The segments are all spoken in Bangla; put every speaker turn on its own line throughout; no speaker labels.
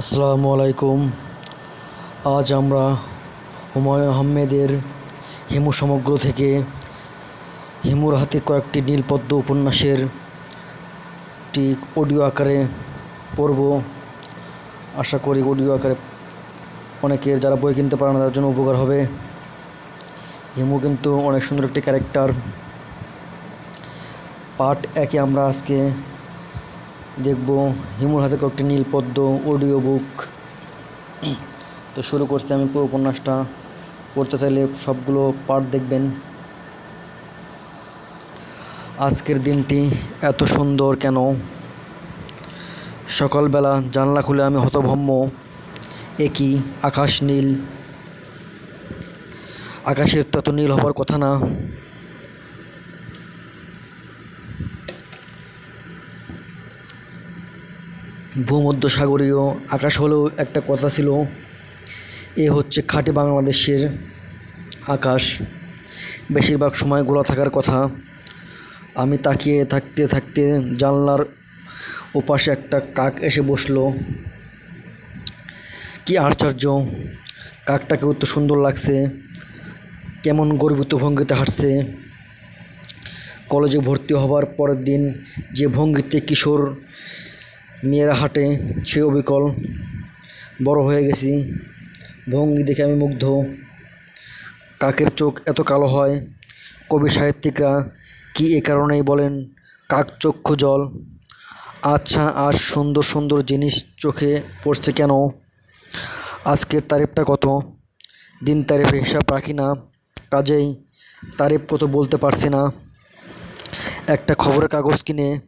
আসসালামু আলাইকুম। আজ আমরা হুমায়ুন আহমেদের হিমু সমগ্র থেকে হিমুর হাতে কয়েকটি নীলপদ্ম উপন্যাসের টি অডিও আকারে পড়ব। আশা করি অডিও আকারে অনেকের যারা বই কিনতে পারে না তার জন্য উপকার হবে। হিমু কিন্তু অনেক সুন্দর একটি ক্যারেক্টার। পার্ট একে আমরা আজকে দেখব হিমুর হাতে কয়েকটি নীলপদ্ম অডিও বুক। তো শুরু করছি আমি পুরো উপন্যাসটা। পড়তে চাইলে সবগুলো পার্ট দেখবেন। আজকের দিনটি এত সুন্দর কেন? সকালবেলা জানলা খুলে আমি হতভম্ব একই আকাশ নীল। আকাশের তো এত নীল হবার কথা না। ভূমধ্যসাগরীয় আকাশ হলেও একটা কথা ছিল, এ হচ্ছে খাঁটি বাংলাদেশের আকাশ। বেশিরভাগ সময় গোলা থাকার কথা। আমি তাকিয়ে থাকতে থাকতে জানলার ওপাশে একটা কাক এসে বসল। কি আশ্চর্য কাকটাকেও তো সুন্দর লাগছে, কেমন গর্বিত ভঙ্গিতে হাঁটছে। কলেজে ভর্তি হবার পরের দিন যে ভঙ্গিতে কিশোর মেয়েরা হাঁটে, সে অবিকল। বড় হয়ে গেছি। ভঙ্গি দেখে আমি মুগ্ধ। কাকের চোখ এত কালো হয়। কবি সাহিত্যিকরা কি এ কারণেই বলেন, কাক চক্ষু জল আচ্ছা আজ সুন্দর সুন্দর জিনিস চোখে পড়ছে কেন? আজকের তারিফটা কত? দিন তারিফের হিসাব রাখি না। কাজেই তারিফ কত বলতে পারছি না। একটা খবরের কাগজ কিনে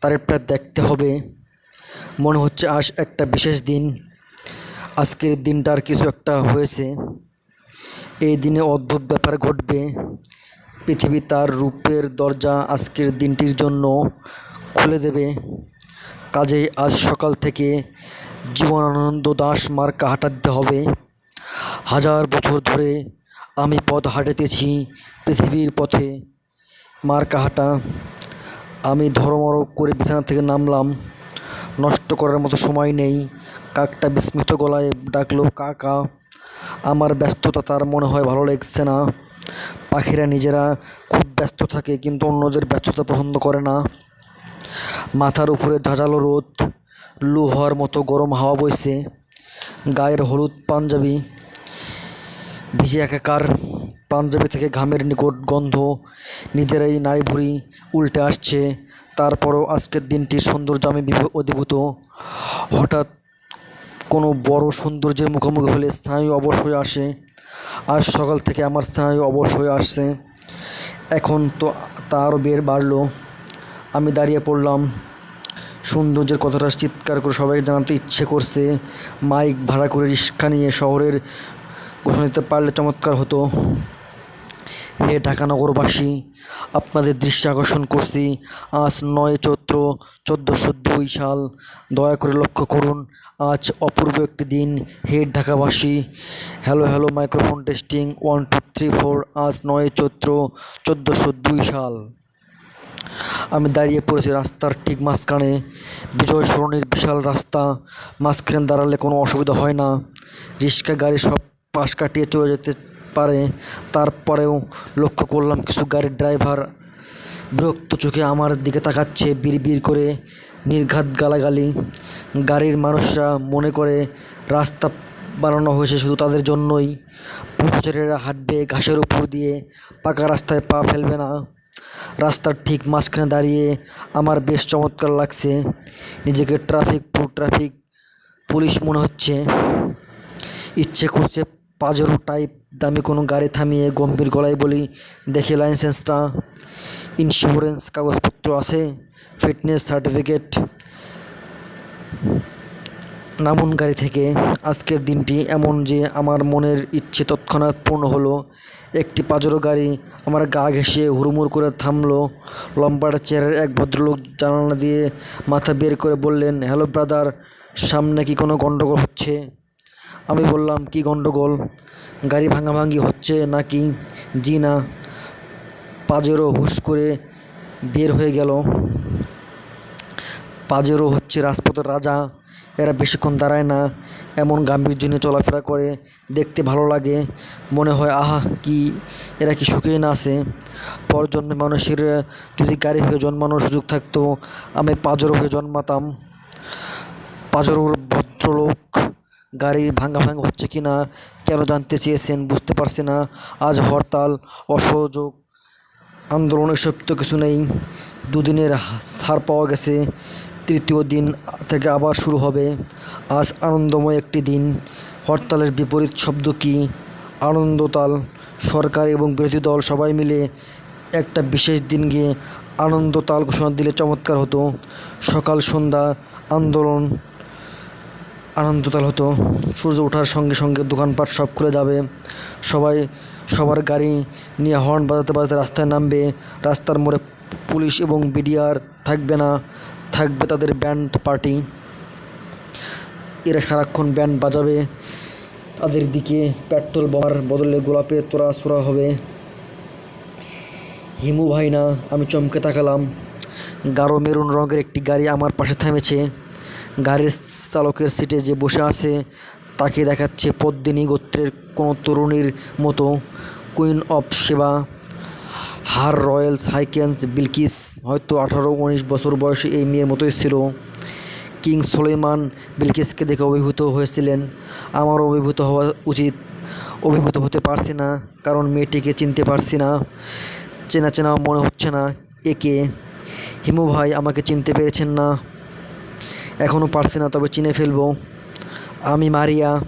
তারিফটা দেখতে হবে। মনে হচ্ছে আজ একটা বিশেষ দিন। আজকের দিনটার কিছু একটা হয়েছে। এই দিনে অদ্ভুত ব্যাপার ঘটবে। পৃথিবী তার রূপের দরজা আজকের দিনটির জন্য খুলে দেবে। কাজেই আজ সকাল থেকে জীবনানন্দ দাস মার্কা হাঁটাতে হবে। হাজার বছর ধরে আমি পথ হাঁটিতেছি পৃথিবীর পথে। মার্কা হাঁটা। আমি ধরমর করে বিছানা থেকে নামলাম। নষ্ট করার মতো সময় নেই। কাকটা বিস্মিত গলায় ডাকলো, কাকা, আমার ব্যস্ততা তার মনে হয় ভালো লাগছে না। পাখিরা নিজেরা খুব ব্যস্ত থাকে, কিন্তু অন্যদের ব্যস্ততা পছন্দ করে না। মাথার উপরে ঝাঁঝালো রোদ, লু হওয়ার মতো গরম হাওয়া বইছে। গায়ের হলুদ পাঞ্জাবি ভিজে একাকার। পাঞ্জাবি থেকে ঘামের নিকট গন্ধ, নিজেরাই নাড়ি ভুড়ি উল্টে আসছে। তারপরও আজকের দিনটির সৌন্দর্য আমি অধিভূত। হঠাৎ কোনো বড় সৌন্দর্যের মুখোমুখি হলে স্নায়ু অবশ্যই আসে। আজ সকাল থেকে আমার স্নায়ু অবশ্যই আসছে। এখন তো তারও বের বাড়লো। আমি দাঁড়িয়ে পড়লাম। সৌন্দর্যের কথাটা চিৎকার করে সবাই জানাতে ইচ্ছে করছে। মাইক ভাড়া করে রিক্সা নিয়ে শহরের ঘোষণা দিতে পারলে চমৎকার হতো। হে ঢাকা নগরবাসী আপনাদের দৃষ্টি আকর্ষণ করছি আজ নয় চৈত্র চোদ্দোশো দুই সাল। দয়া করে লক্ষ্য করুন, আজ অপূর্ব একটি দিন। হে ঢাকাবাসী hello hello microphone testing one two three four আজ নয় চৈত্র চোদ্দোশো দুই সাল। আমি দাঁড়িয়ে পড়েছি রাস্তার ঠিক মাঝখানে। বিজয় সরণির বিশাল রাস্তা, মাঝখানে দাঁড়ালে কোনো অসুবিধা হয় না। রিক্সা, গাড়ি সব পাশ কাটিয়ে চলে যেতে পারে, তারপরেও লক্ষ্য করলাম কিছু গাড়ির ড্রাইভার বিরক্ত চোখে আমার দিকে তাকাচ্ছে বিড় করে নির্ঘাত গালাগালি। গাড়ির মানুষরা মনে করে রাস্তা বানানো হয়েছে শুধু তাদের জন্যই। পথচারীরা হাঁটবে ঘাসের উপর দিয়ে, পাকা রাস্তায় পা ফেলবে না। রাস্তার ঠিক মাঝখানে দাঁড়িয়ে আমার বেশ চমৎকার লাগছে। নিজেকে ট্রাফিক ট্রাফিক, পুলিশ মনে হচ্ছে। ইচ্ছে করছে পাজরো টাইপ দামি কোনো গাড়ি থামিয়ে গম্ভীর গলায় বলি, দেখে লাইসেন্সটা ইন্স্যুরেন্স কাগজপত্র আছে ফিটনেস সার্টিফিকেট নামুন গাড়ি থেকে। আজকের দিনটি এমন যে আমার মনের ইচ্ছে তৎক্ষণাৎ পূর্ণ হলো। একটি পাজরো গাড়ি আমার গা ঘেঁষে হুড়মুড় করে থামলো। লম্বাটা চেহারার এক ভদ্রলোক জানালা দিয়ে মাথা বের করে বললেন, হ্যালো ব্রাদার, সামনে কি কোনো গণ্ডগোল হচ্ছে? আমি বললাম, কি গণ্ডগোল? গাড়ি ভাঙাভাঙি হচ্ছে নাকি? জি না। পাজেরো হুশ করে বের হয়ে গেল। পাজেরো হচ্ছে রাজপথের রাজা। এরা বেশিক্ষণ দাঁড়ায় না। এমন গাম্ভীর্য নিয়ে চলাফেরা করে। দেখতে ভালো লাগে। মনে হয়, আহা, কি, এরা কি সুখেই না আছে? পরজন্মে মানুষের যদি গাড়ি হয়ে জন্মানোর সুযোগ থাকতো, আমি পাজর হয়ে জন্মাতাম। পাজরুর ভদ্রলোক গাড়ি ভাঙা ভাঙা হচ্ছে কি না কেন জানতে চেয়েছেন বুঝতে পারছি না। আজ হরতাল, অসহযোগ আন্দোলন এসব তো কিছু নেই। দুদিনের ছাড় পাওয়া গেছে, তৃতীয় দিন থেকে আবার শুরু হবে। আজ আনন্দময় একটি দিন। হরতালের বিপরীত শব্দ কি? আনন্দতাল, সরকার এবং বিরোধী দল সবাই মিলে একটা বিশেষ দিন গিয়ে আনন্দতাল ঘোষণা দিলে চমৎকার হতো। সকাল সন্ধ্যা, আন্দোলন আনন্দতাল হতো। সূর্য ওঠার সঙ্গে সঙ্গে দোকানপাট সব খুলে যাবে। সবাই, সবার গাড়ি নিয়ে হর্ন বাজাতে বাজাতে রাস্তায় নামবে। রাস্তার মোড়ে পুলিশ এবং বিডিআর থাকবে না। থাকবে তাদের ব্যান্ড পার্টি। এরা সারাক্ষণ ব্যান্ড বাজাবে। তাদের দিকে পেট্রোল বোমার বদলে গোলাপের তোড়া ছোড়া হবে। হিমু ভাই না, আমি চমকে তাকালাম। গাঢ় মেরুন রঙের একটি গাড়ি আমার পাশে থেমেছে। গাড়ির চালকের সিটে যে বসে আছে, তাকে দেখাচ্ছে পদ্মিনী গোত্রের কোনো তরুণীর মতো। কুইন অফ সেবা হার রয়্যালস হাইকেন্স বিলকিস হয়তো আঠারো, উনিশ বছর বয়সে এই মেয়ের মতোই ছিল। কিং সোলেমান বিলকিসকে দেখে অভিভূত হয়েছিলেন। আমারও অভিভূত হওয়া উচিত। অভিভূত হতে পারছি না, কারণ মেয়েটিকে চিনতে পারছি না। চেনা চেনা মনে হচ্ছে না। একে, হিমু ভাই আমাকে চিনতে পেরেছেন না। এখনও পারছি না, তবে চিনে ফেলব। আমি মারিয়া।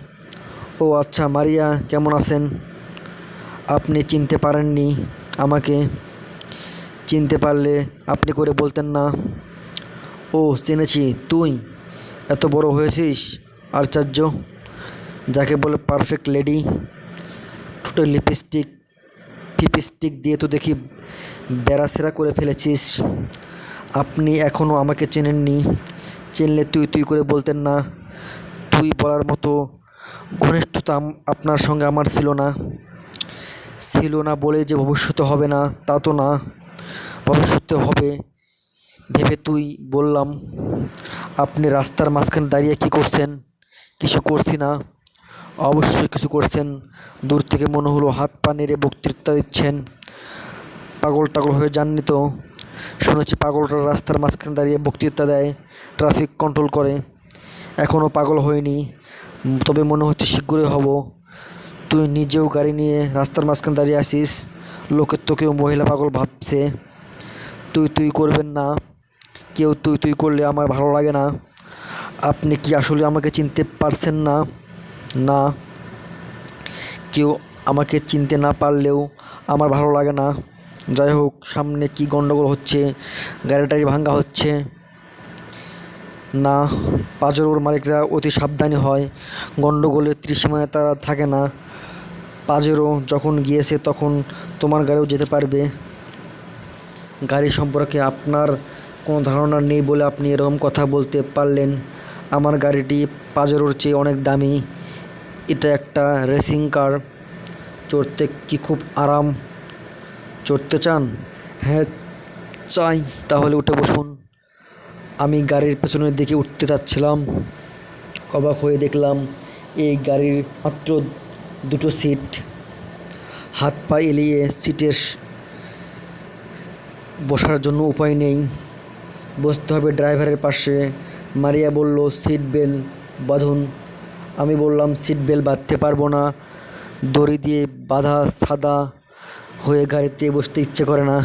ও আচ্ছা মারিয়া, কেমন আছেন? আপনি চিনতে পারেননি আমাকে। চিনতে পারলে আপনি করে বলতেন না। ও, চিনেছি। তুই এত বড় হয়েছিস আচার্য যাকে বলে পারফেক্ট লেডি ঠোঁটে লিপস্টিক ফিপস্টিক দিয়ে তো দেখি বেড়াসেরা করে ফেলেছিস। আপনি এখনও আমাকে চেনেননি। চিনলে তুই তুই করে বলতেন না। তুই বলার মতো ঘনিষ্ঠতা আপনার সঙ্গে আমার ছিল না। ছিল না বলে যে ভবিষ্যতে হবে না, তা তো না। ভবিষ্যতে হবে, ভেবে তুই বললাম, আপনি রাস্তার মাঝখানে দাঁড়িয়ে কি করছেন? কিছু করছি না। অবশ্যই কিছু করছেন। দূর থেকে মনে হলো হাত পা নেড়ে বক্তৃতা দিচ্ছেন। পাগল টাগল হয়ে যাননি তো? শুনেছি পাগলটা রাস্তার মাঝখানে দাঁড়িয়ে বক্তৃতা দেয় ট্রাফিক কন্ট্রোল করে। এখনও পাগল হয়নি। তবে মনে হচ্ছে শীঘ্রই হব। তুই নিজেও গাড়ি নিয়ে রাস্তার মাঝখানে দাঁড়িয়ে আসিস, লোকের তোকেও মহিলা পাগল ভাবছে। তুই তুই করবেন না। কেউ তুই তুই করলে আমার ভালো লাগে না। আপনি কি আসলে আমাকে চিনতে পারছেন না? না। কেউ আমাকে চিনতে না পারলেও আমার ভালো লাগে না। যাই হোক, সামনে কি গণ্ডগোল হচ্ছে গাড়িটারি ভাঙ্গা হচ্ছে। না, পাজরোর মালিকরা অতি সাবধানী হয় গণ্ডগোলের ত্রিসীমায় তারা থাকে না। পাজেরো যখন গিয়েছে তখন তোমার গাড়িও যেতে পারবে। গাড়ি সম্পর্কে আপনার কোনো ধারণা নেই বলে আপনি এরকম কথা বলতে পারলেন। আমার গাড়িটি পাজেরোর চেয়ে অনেক দামি। এটা একটা রেসিং কার চড়তে কি খুব আরাম? চড়তে চান? হ্যাঁ চাই। তাহলে উঠে বসুন। আমি গাড়ির পেছনের দিকে উঠতে চাচ্ছিলাম। অবাক হয়ে দেখলাম এই গাড়ির মাত্র দুটো সিট। হাত পা এলিয়ে সিটের বসার জন্য উপায় নেই। বসতে হবে ড্রাইভারের পাশে। মারিয়া বলল, সিট বেল বাঁধুন। আমি বললাম, সিট বেল বাঁধতে পারব না। দড়ি দিয়ে বাঁধা সাদা হয়ে গাড়িতে বসতে ইচ্ছে করে না।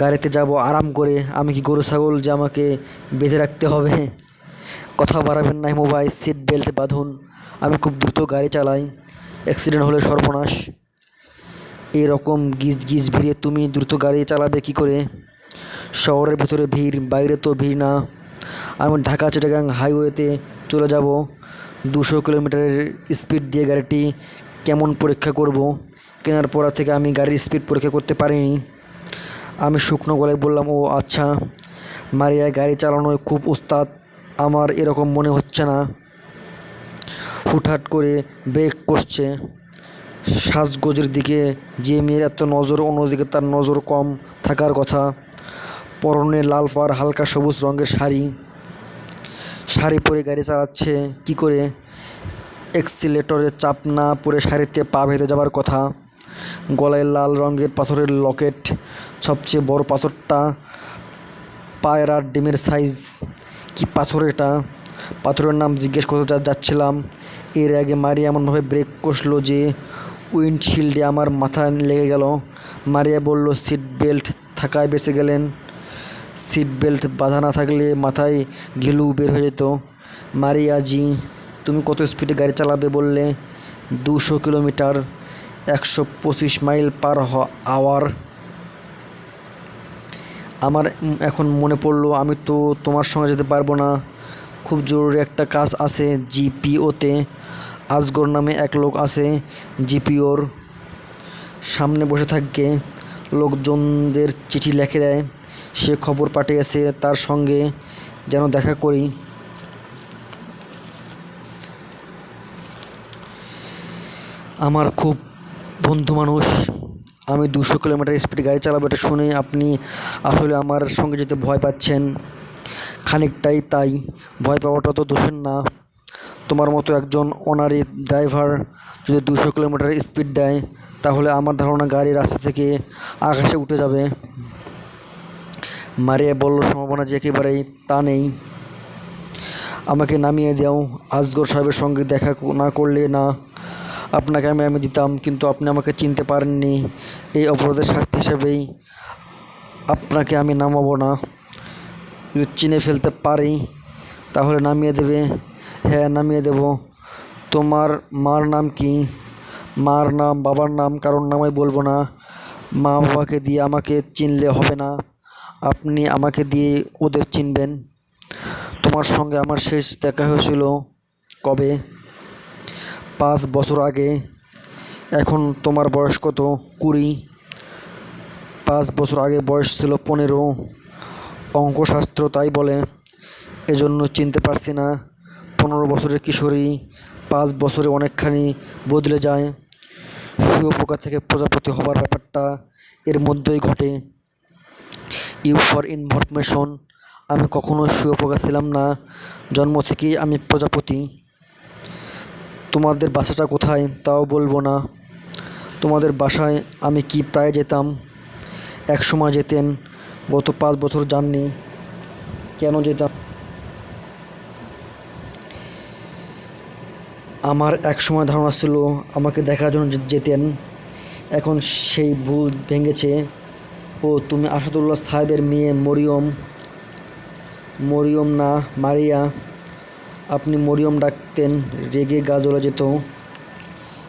গাড়িতে যাব, আরাম করে। আমি কি গরু, ছাগল যে আমাকে বেঁধে রাখতে হবে? কথা বাড়াবেন না মোবাইল সিট বেল্ট বাঁধুন। আমি খুব দ্রুত গাড়ি চালাই। অ্যাক্সিডেন্ট হলে সর্বনাশ। এরকম গিজ গিজ ভিড়ে তুমি দ্রুত গাড়ি চালাবে কি করে? শহরের ভিতরে ভিড়, বাইরে তো ভিড় না। আমি ঢাকা, চিটাগাং হাইওয়েতে চলে যাব। দুশো কিলোমিটারের স্পিড দিয়ে গাড়িটি কেমন পরীক্ষা করব? কেনার পর থেকে আমি গাড়ির স্পিড পরীক্ষা করতে পারিনি। আমি শুকনো গলায় বললাম, ও আচ্ছা। মারিয়া, গাড়ি চালানোয় খুব উস্তাদ। আমার এরকম মনে হচ্ছে না। হুটহাট করে ব্রেক করছে। সাজগোজের দিকে যে মেয়ের এত নজর, অন্যদিকে তার নজর কম থাকার কথা। পরনে লাল পাড় হালকা সবুজ রঙের শাড়ি। শাড়ি পরে গাড়ি চালাচ্ছে। কি করে? এক্সিলেটরে চাপ না পরে শাড়িতে পা ভেতে যাবার কথা। গলায় লাল রঙের পাথরের লকেট, সবচেয়ে বড় পাথরটা পায়রার ডিমের সাইজ। কি পাথর এটা? পাথরের নাম জিজ্ঞেস করতে যাচ্ছিলাম। এর আগে মারি এমনভাবে ব্রেক কষলো যে উইন্ডশিল্ডে আমার মাথা লেগে গেল। মারিয়া বলল সিট বেল্ট থাকায় বেঁচে গেলেন। সিট বেল্ট বাঁধা না থাকলে মাথায় ঘিলু বের হয়ে যেত। মারিয়া, জি, তুমি কত স্পিডে গাড়ি চালাবে? বললে, দুশো কিলোমিটার। একশো পঁচিশ মাইল পার আওয়ার। আমার এখন মনে পড়ল, আমি তো তোমার সঙ্গে যেতে পারব না। খুব জরুরি একটা কাজ আছে জিপিওতে। আজগর নামে এক লোক আছে জিপিওর। সামনে বসে থাকে, লোকজনদের চিঠি লিখে দেয়। সে খবর পাঠিয়েছে তার সঙ্গে, যেন দেখা করি। আমার খুব বন্ধু মানুষ, আমি দুশো কিলোমিটার স্পিডে গাড়ি চালাবো এটা শুনে আপনি আসলে আমার সঙ্গে যেতে ভয় পাচ্ছেন। খানিকটাই তাই, ভয় পাওয়াটা তো দোষের না। তোমার মতো একজন অনারি ড্রাইভার যদি দুশো কিলোমিটার স্পিড দেয়, তাহলে আমার ধারণা গাড়ি রাস্তা থেকে আকাশে উঠে যাবে। মারিয়া বলল, সম্ভাবনা যে একেবারেই তা নেই। আমাকে নামিয়ে দাও। আজগর সাহেবের সঙ্গে দেখা না করলে না। আপনাকে আমি আমি দিতাম, কিন্তু আপনি আমাকে চিনতে পারেননি। এই অপরাধের শাস্তি হিসেবেই আপনাকে আমি নামাবো না। যদি চিনে ফেলতে পারি, তাহলে নামিয়ে দেবে। হ্যাঁ নামিয়ে দেব। তোমার মার নাম কি? মার নাম, বাবার নাম কারোর নামই বলব না। মা বাবাকে দিয়ে আমাকে চিনলে হবে না। আপনি আমাকে দিয়ে ওদের চিনবেন। তোমার সঙ্গে আমার শেষ দেখা হয়েছিল। কবে? পাঁচ বছর আগে, এখন তোমার বয়স কত? কুড়ি। পাঁচ বছর আগে বয়স ছিল পনেরো। অঙ্কশাস্ত্র তাই বলে। এজন্য চিনতে পারছি না। পনেরো বছরের কিশোরী, পাঁচ বছরে অনেকখানি বদলে যায়। শুয়োপোকা থেকে প্রজাপতি হবার ব্যাপারটা এর মধ্যেই ঘটে। ইউ ফর ইনফরমেশন আমি কখনো শুয়োপোকা ছিলাম না। জন্ম থেকেই আমি প্রজাপতি। তোমাদের বাসাটা কোথায় তাও বলব না। তোমাদের বাসায় আমি কি প্রায় যেতাম? এক সময় যেতেন, গত পাঁচ বছর যাননি। কেন যেতাম? আমার এক সময় ধারণা ছিল আমাকে দেখার জন্য যেতেন। এখন সেই ভুল ভেঙেছে। ও, তুমি আসাদুল্লাহ সাহেবের মেয়ে মরিয়ম। মরিয়ম না, মারিয়া। আপনি মরিয়ম ডাকতেন, রেগে গা জ্বলে যেত।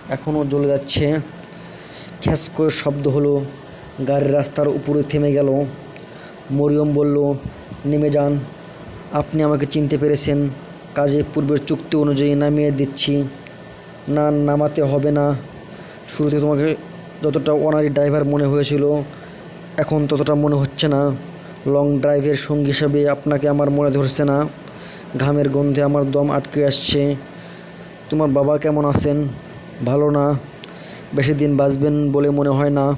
এখনও জ্বলে যাচ্ছে। খ্যাস করে শব্দ হলো, গাড়ির রাস্তার উপরে থেমে গেল। মরিয়ম বলল, নেমে যান। আপনি আমাকে চিনতে পেরেছেন। কাজে পূর্বের চুক্তি অনুযায়ী নামিয়ে দিচ্ছি। না, নামাতে হবে না। শুরুতে তোমাকে যতটা অনারি ড্রাইভার মনে হয়েছিল, এখন ততটা মনে হচ্ছে না। লং ড্রাইভের সঙ্গী হিসাবে আপনাকে আমার মনে ধরছে না। ঘামের গন্ধে আমার দম আটকে আসছে। তোমার বাবা কেমন আছেন? ভালো না? বেশি দিন বাঁচবেন বলে মনে হয় না।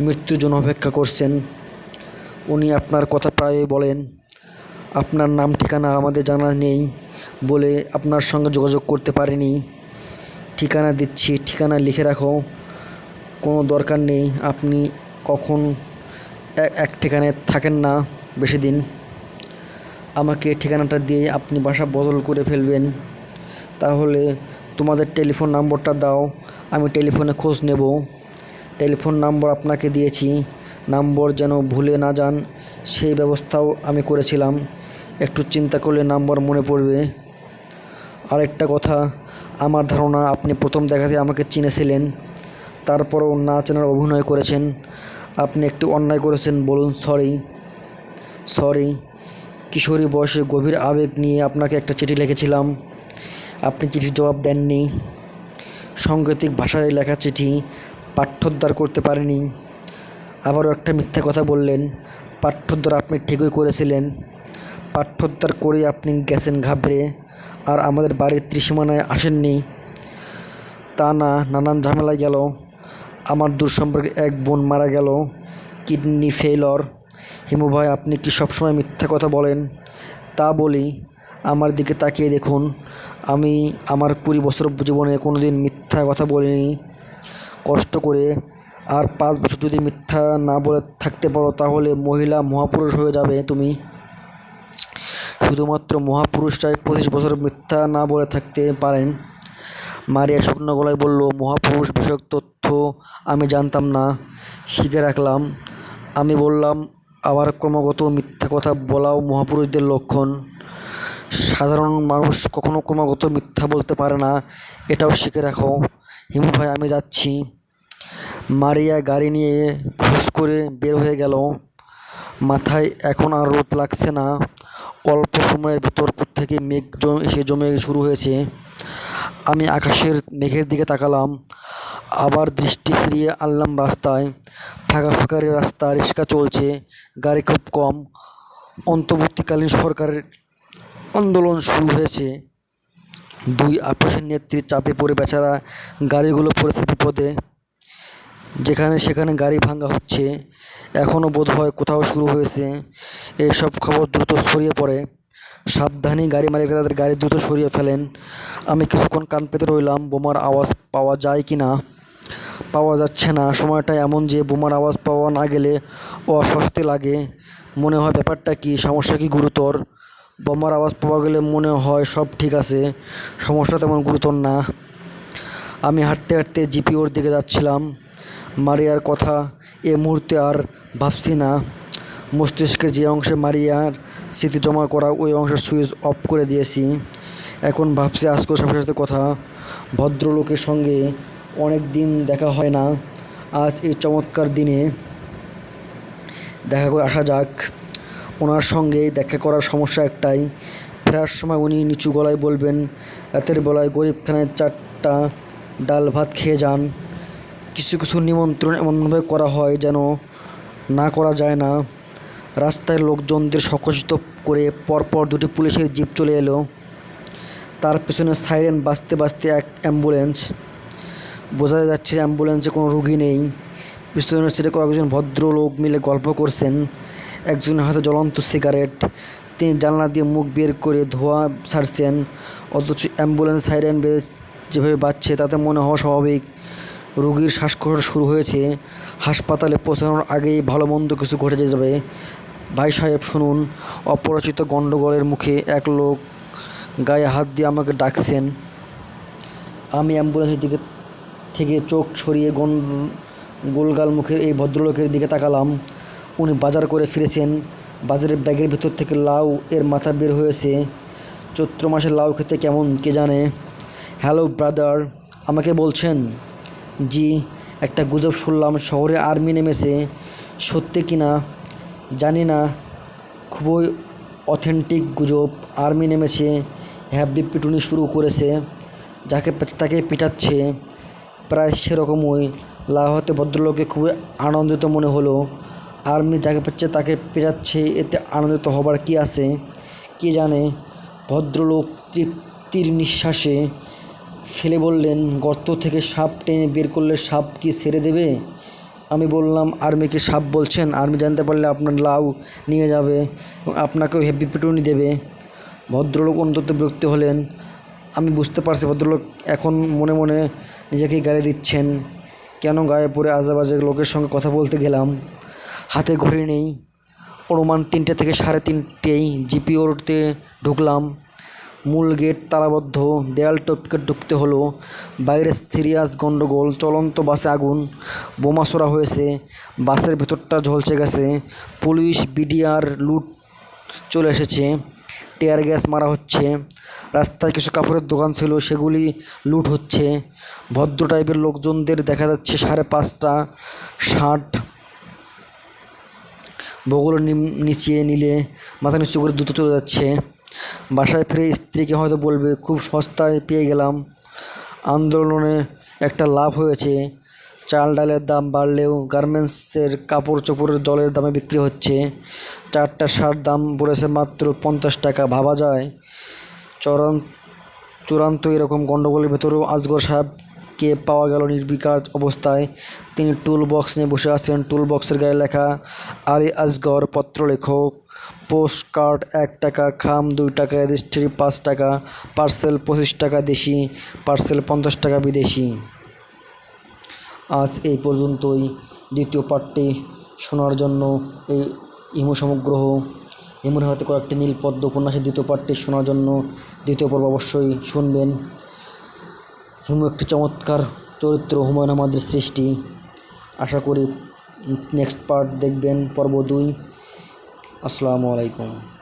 মৃত্যুর জন্য অপেক্ষা করছেন। উনি আপনার কথা প্রায়ই বলেন। আপনার নাম, ঠিকানা আমাদের জানা নেই বলে আপনার সঙ্গে যোগাযোগ করতে পারিনি। ঠিকানা দিচ্ছি, ঠিকানা লিখে রাখো। কোনো দরকার নেই। আপনি কখন এক ঠিকানায় থাকেন না বেশি দিন। আমাকে ঠিকানাটা দিয়ে আপনি বাসা বদল করে ফেলবেন। তাহলে তোমাদের টেলিফোন নম্বরটা দাও, আমি টেলিফোনে খোঁজ নেব। টেলিফোন নম্বর আপনাকে দিয়েছি। নম্বর যেন ভুলে না যান, সেই ব্যবস্থাও আমি করেছিলাম। একটু চিন্তা করলে নাম্বার মনে পড়বে। আরেকটা কথা, আমার ধারণা আপনি প্রথম দেখাতে আমাকে চিনেছিলেন, তারপরও না চেনার অভিনয় করেছেন। আপনি একটু অন্যায় করেছেন, বলুন সরি সরি কিশোরী বয়সে গভীর আবেগ নিয়ে আপনাকে একটা চিঠি লিখেছিলাম। আপনি চিঠির জবাব দেননি। সাংকেতিক ভাষায় লেখা চিঠি পাঠ্যোদ্ধার করতে পারেনি। আবারও একটা মিথ্যা কথা বললেন। পাঠ্যোদ্ধার আপনি ঠিকই করেছিলেন। পাঠ্যোদ্ধার করে আপনি গেছেন ঘাবড়ে আর আমাদের বাড়ির ত্রিসীমানায় আসেননি। তা না, নানান ঝামেলায় গেল। আমার দূর সম্পর্কে এক বোন মারা গেল। কিডনি ফেলর হিমু ভাই, আপনি কি সবসময় মিথ্যা কথা বলেন? তা বলি, আমার দিকে তাকিয়ে দেখুন। আমি আমার কুড়ি বছর জীবনে কোনো দিন মিথ্যা কথা বলিনি। কষ্ট করে আর পাঁচ বছর যদি মিথ্যা না বলে থাকতে পারো, তাহলে মহিলা মহাপুরুষ হয়ে যাবে তুমি। শুধুমাত্র মহাপুরুষরাই পঁচিশ বছর মিথ্যা না বলে থাকতে পারেন। মারিয়া শুকনো গলায় বলল, মহাপুরুষ বিষয়ক তথ্য আমি জানতাম না। শিখে রাখলাম। আমি বললাম আবার ক্রমাগত মিথ্যা কথা বলাও মহাপুরুষদের লক্ষণ। সাধারণ মানুষ কখনো ক্রমাগত মিথ্যা বলতে পারে না, এটাও শিখে রাখো। হিমু ভাই, আমি যাচ্ছি। মারিয়া গাড়ি নিয়ে হুশ করে বের হয়ে গেল। মাথায় এখন আর রোদ লাগছে না। অল্প সময়ের ভিতর থেকে মেঘ জমে এসে জমে শুরু হয়েছে। আমি আকাশের মেঘের দিকে তাকালাম। আবার দৃষ্টি ফিরিয়ে আনলাম রাস্তায়। ফাঁকা ফাঁকা রাস্তা, রিক্সা চলছে, গাড়ি খুব কম। অন্তর্বর্তীকালীন সরকারের আন্দোলন শুরু হয়েছে। দুই আপসের নেত্রীর চাপে পড়ে বেচারা গাড়িগুলো পড়েছে বিপদে। যেখানে সেখানে গাড়ি ভাঙা হচ্ছে এখনও বোধ হয় কোথাও শুরু হয়েছে। এইসব খবর দ্রুত ছড়িয়ে পড়ে। সাবধানে গাড়ি মালিকরা তাদের গাড়ি দ্রুত সরিয়ে ফেলেন। আমি কিছুক্ষণ কান পেতে রইলাম, বোমার আওয়াজ পাওয়া যায় কি না পাওয়া যাচ্ছে না। সময়টা এমন যে বোমার আওয়াজ পাওয়া না গেলে অস্বস্তি লাগে। মনে হয় ব্যাপারটা কি? সমস্যা কি গুরুতর? বোমার আওয়াজ পাওয়া গেলে মনে হয় সব ঠিক আছে। সমস্যা তেমন গুরুতর না। আমি হাঁটতে হাঁটতে জিপিওর দিকে যাচ্ছিলাম। মারিয়ার কথা এ মুহূর্তে আর ভাবছি না। মস্তিষ্কের যে অংশে মারিয়ার স্মৃতি জমা করা, ওই অংশের সুইচ অফ করে দিয়েছি। এখন ভাবছি আজকের সাথে সাথে কথা। ভদ্রলোকের সঙ্গে অনেক দিন দেখা হয় না। আজ এই চমৎকার দিনে দেখা করে আসা যাক। ওনার সঙ্গে দেখা করার সমস্যা একটাই, ফেরার সময় উনি নিচু গলায় বলবেন, রাতের বেলায় গরিবখানায় চারটা ডাল ভাত খেয়ে যান। কিছু কিছু নিমন্ত্রণ এমনভাবে করা হয় যেন না করা যায় না। রাস্তায় লোকজনদের সচেত করে পরপর দুটি পুলিশের জিপ চলে এলো। তার পেছনে সাইরেন বাজতে বাজতে এক অ্যাম্বুলেন্স বোঝা যাচ্ছে যে অ্যাম্বুলেন্সে কোনো রুগী নেই। পিছনের সেটা কয়েকজন ভদ্রলোক মিলে গল্প করছেন। একজনের হাতে জ্বলন্ত সিগারেট, তিনি জানলা দিয়ে মুখ বের করে ধোঁয়া ছাড়ছেন। অথচ অ্যাম্বুলেন্স সাইরেন বেজ যেভাবে বাজছে, তাতে মনে হওয়া স্বাভাবিক। রুগীর শ্বাসকষ্ট শুরু হয়েছে। হাসপাতালে পৌঁছানোর আগেই ভালো মন্দ কিছু ঘটে যাবে। ভাই সাহেব, শুনুন অপরাচিত গণ্ডগোলের মুখে এক লোক গায়ে হাত দিয়ে আমাকে ডাকছেন। আমি অ্যাম্বুলেন্সের দিকে থেকে চোখ সরিয়ে গন, গোলগাল মুখের এই ভদ্রলোকের দিকে তাকালাম। উনি বাজার করে ফিরেছেন। বাজারের ব্যাগের ভিতর থেকে লাউ এর মাথা বের হয়েছে। চৈত্র মাসে লাউ খেতে কেমন কে জানে? হ্যালো, ব্রাদার, আমাকে বলছেন? জি, একটা গুজব শুনলাম, শহরে আর্মি নেমেছে। সত্যি কি না? জানি না। খুবই অথেন্টিক গুজব, আর্মি নেমেছে হ্যাপি পিটুনি শুরু করেছে। যাকে তাকে পিটাচ্ছে। প্রায় সেরকমই। লাহতে ভদ্রলোকে খুবই আনন্দিত মনে হলো। আর্মি যাকে পাচ্ছে তাকে পেটাচ্ছে এতে আনন্দিত হবার কি আছে? কে জানে? ভদ্রলোক তৃপ্তির নিঃশ্বাসে ফেলে বললেন, গর্ত থেকে সাপ টেনে বের করলে সাপ কি ছেড়ে দেবে? আমি বললাম আর্মিকে সাপ বলছেন? আর্মি জানতে পারলে আপনার লাউ নিয়ে যাবে এবং আপনাকেও হেভি পিটুনি দেবে। ভদ্রলোক অন্তত বিরক্ত হলেন। আমি বুঝতে পারছি ভদ্রলোক, এখন মনে মনে নিজেকেই গালি দিচ্ছেন। কেন গায়ে পড়ে আজেবাজে লোকের সঙ্গে কথা বলতে গেলাম? হাতে ঘড়ি নেই। অনুমান তিনটে থেকে সাড়ে তিনটেই জিপি জিপিওতে ঢুকলাম। মূল গেট তালাবদ্ধ, দেয়াল টপকে ঢুকতে হলো। বাইরে সিরিয়াস গন্ডগোল, চলন্ত বাসে আগুন, বোমা ছোড়া হয়েছে, বাসের ভেতরটা ঝলসে গেছে। পুলিশ, বিডিআর লুট চলে এসেছে। টিয়ার গ্যাস মারা হচ্ছে। রাস্তায় কিছু কাপড়ের দোকান ছিল, সেগুলি লুট হচ্ছে। ভদ্র টাইপের লোকজনদের দেখা যাচ্ছে সাড়ে পাঁচটা, ষাট। বগুলো নিম- নিচে নিলে মাথা নিচু করে দ্রুত চলে যাচ্ছে। বাসায় ফিরে স্ত্রীকে হয়তো বলবে, খুব সস্তায় পেয়ে গেলাম। আন্দোলনে একটা লাভ হয়েছে। চাল ডালের দাম বাড়লেও গার্মেন্টসের কাপড় চোপড়ের জলের দামে বিক্রি হচ্ছে। চারটা শার্ট দাম পড়েছে মাত্র পঞ্চাশ টাকা। ভাবা যায় চরম চূড়ান্ত এরকম গণ্ডগোলের ভেতরেও আজগর সাহেবকে পাওয়া গেল নির্বিকার অবস্থায়। তিনি টুল বক্স নিয়ে বসে আছেন। টুল বক্সের গায়ে লেখা, আলী আসগর পত্রলেখক পোস্ট কার্ড এক টাকা, খাম দুই টাকা, রেজিস্ট্রি পাঁচ টাকা, পার্সেল পঁচিশ টাকা দেশি, পার্সেল পঞ্চাশ টাকা বিদেশি। আজ এই পর্যন্তই। দ্বিতীয় পার্টটি শোনার জন্য এই ইমো সমগ্রহ। ইমোর হাতে কয়েকটি নীল পদ্ম উপন্যাসের দ্বিতীয় পার্টটি শোনার জন্য দ্বিতীয় পর্ব অবশ্যই শুনবেন। হিমু একটি চমৎকার চরিত্র হুমায়ুন আমাদের সৃষ্টি। আশা করি নেক্সট পার্ট দেখবেন, পর্ব দুই। আসসালামু আলাইকুম।